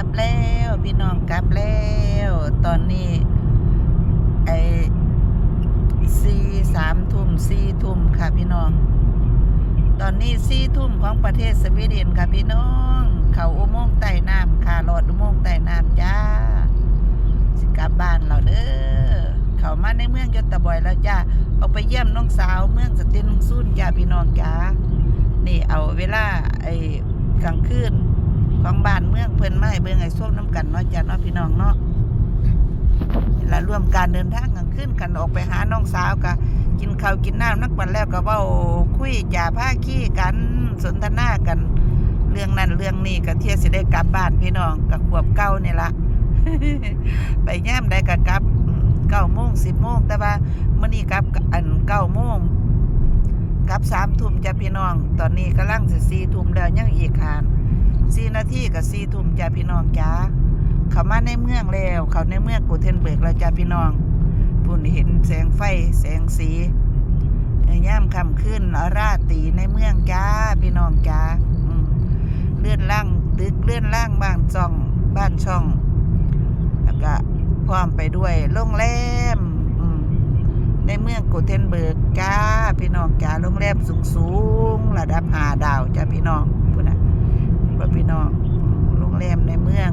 ลับแล้วพี่น้องกลับแล้ว ตอนนี้ไอ้สี่สามทุ่มสี่ทุ่มค่ะพี่น้อง ตอนนี้สี่ทุ่มของประเทศสวีเดนค่ะพี่น้อง เขาอุโมงค์ใต้น้ำค่ะรอดอุโมงค์ใต้น้ำจ้า สิกลับบ้านเราเด้อเขามาในเมืองยตะบอยแล้วจ้าเอาไปเยี่ยมน้องสาวเมืองสตินซุ่นจ้าพี่น้องจ้านี่เอาเวลาไอ้กลางคืน ของบ้านเมืองเพิ่นมาให้เบิ่งไอ้ส้มน้ำกันเนาะจ้าเนาะพี่น้องเนาะและร่วมการเดินทางกลางคืนกันออกไปหาน้องสาวกะกินข้าวกินน้ำนักบันแล้วก็เว้าคุยจ่าผ้าขี้กันสนทนากัน เรื่องนั้นเรื่องนี้ก็เที่ยสิได้กลับบ้านพี่น้องกับขวบเก้านี่ละไปย่มได้ก็กลับเก้าโมงสิบโมงแต่ว่ามื่อนี้กลับอันเก้าโมงกลับสามทุ่มจ้ะพี่น้อง ตอนนี้กำลังสิสี่ทุ่มแล้วยังอีกหาน สี่นาทีกับสี่ทุ่มจ้ะพี่น้องจ้าเขามาในเมืองแล้ว เขาในเมืองกูเทนเบิกแล้วจ้ะพี่น้องพุ่นเห็นแสงไฟแสงสีย่ามคำขึ้นอราตีในเมืองจ้าพี่น้องจ้าเลื่อนล่างตึกเลื่อนล่างบ้านช่องบ้านช่องแล้วก็พร้อมไปด้วยโรงแรมมในเมืองกูเทนเบิร์กจ้าพี่น้องจ้าโรงแรมสูงสูงๆระดับหาดาวจ้าพี่น้อง พี่น้องโรงแรมในเมือง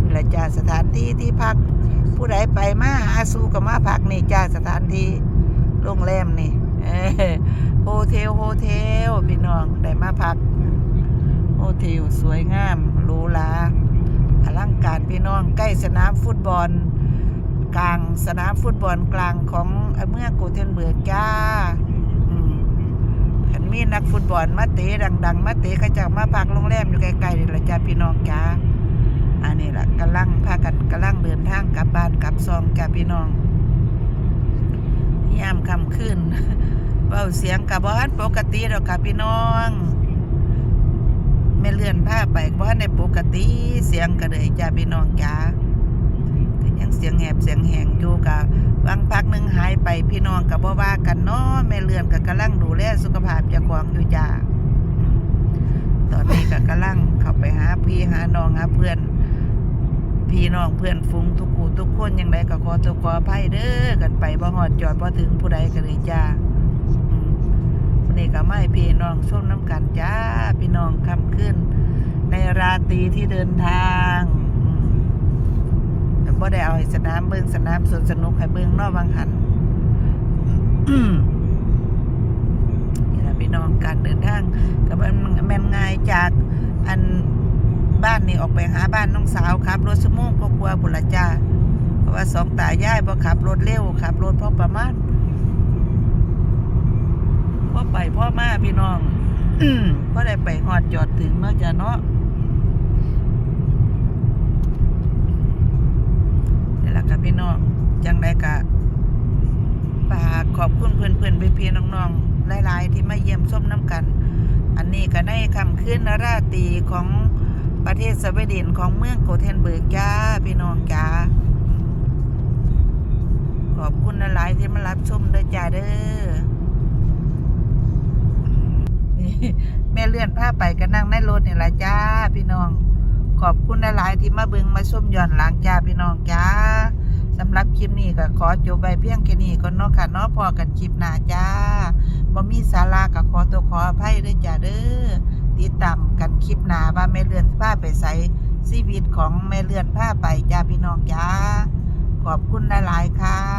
นี่แหละจ้าสถานที่ที่พัก ผู้ใดไปมาหาสู่กับมาพักนี่จ้าสถานที่โรงแรมนี่เออโฮเทลโฮเทลพี่น้องได้มาพักโฮเทลสวยงามหรูหราอลังการพี่น้องใกล้สนามฟุตบอล กลางสนามฟุตบอลกลางของเมืองโกเทนเบิร์กจ้า เห็นมีนักฟุตบอลมาเตะดัง ๆ มาเตะก็จะมาพักโรงแรมอยู่ใกลๆนี่แหละจ้าพี่น้องจ้าอันนี้แหละกำลังพากันกำลังเดินทางกลับบ้านกลับซองจ้าพี่น้องยามค่ำคืนเบาเสียงกับบ้านปกติแล้วค่ะพี่น้องไม่เลื่อนผ้าไปเพราะในปกติเสียงก็เลยจ้าพี่น้องจ้ายังเสียงแหบเสียงแหงอยู่กับบางพังายไปพี่น้องกับบ่ว่ากันเนาะแม่เลื่อนกับกำลังดูแลสุขภาพจ้าของอยู่จ้าตอนนี้ก็กำลังเข้าไปหาพี่หาน้องหาเพื่อน พี่น้องเพื่อนฟุ้งทุกคู่ทุกคนยังไงก็ขอตัวขออภัยเด้อกันไปบ่หอดจอดบ่ถึงผู้ใดก็เลยจ้าวันนี้ก็ไม่พี่น้องชมน้ำกันจ้าพี่น้องคำขึ้น ในราตรีที่เดินทางบ่ได้เอาให้สนามเบิ้งสนามสวนสนุกให้เบิ้งนอกบางหัน นี่ละพี่น้องการเดินทางก็มันแม่นง่ายจากอันบ้านนี่ออกไปหาบ้านน้องสาวครับรถสมงก็กลัวบุนละจ้าเพราะว่าสองตายายบ่ขับรถเร็วขับรถพ่อประมาณพ่อไปพ่อมาพี่น้องอืมพ่อได้ไปหอดจอดถึงเนาะจ้ะเนาะนี่แหละค่ะพี่น้อง จังได้กะฝากข อบคุณเพื่นเพื่อนพี่พี่ๆน้องๆหลาย ๆ ที่มาเยี่ยมส้มน้ำกัน อันนี้ก็ในคำขึ้นนราตรีของประเทศสวีเดนของเมืองโกเทนเบิร์กจ้าพี่น้องจ้าขอบคุณหลายๆที่มารับชมด้อจ้าเด้อแม่เลื่อนผ้าไปก็นั่งในรถนี่แหละจ้า พี่น้อง ขอบคุณหลายๆที่มาเบิงมาส้มย้อนหลังจ้าพี่น้องจ้า สำหรับคลิปนี้ก็ขอจบไปเพียงแค่นี้ก็เนาะค่ะเนาะพอกันคลิปหน้าจ้าบ่มีสาระก็ขอตัวขออภัยด้วยจ้าเด้อติดตามกันคลิปหน้าว่าแม่เลื่อนผ้าไปใส่ชีวิตของแม่เลื่อนผ้าไปจ้าพี่น้องจ้าขอบคุณหลายๆค่ะ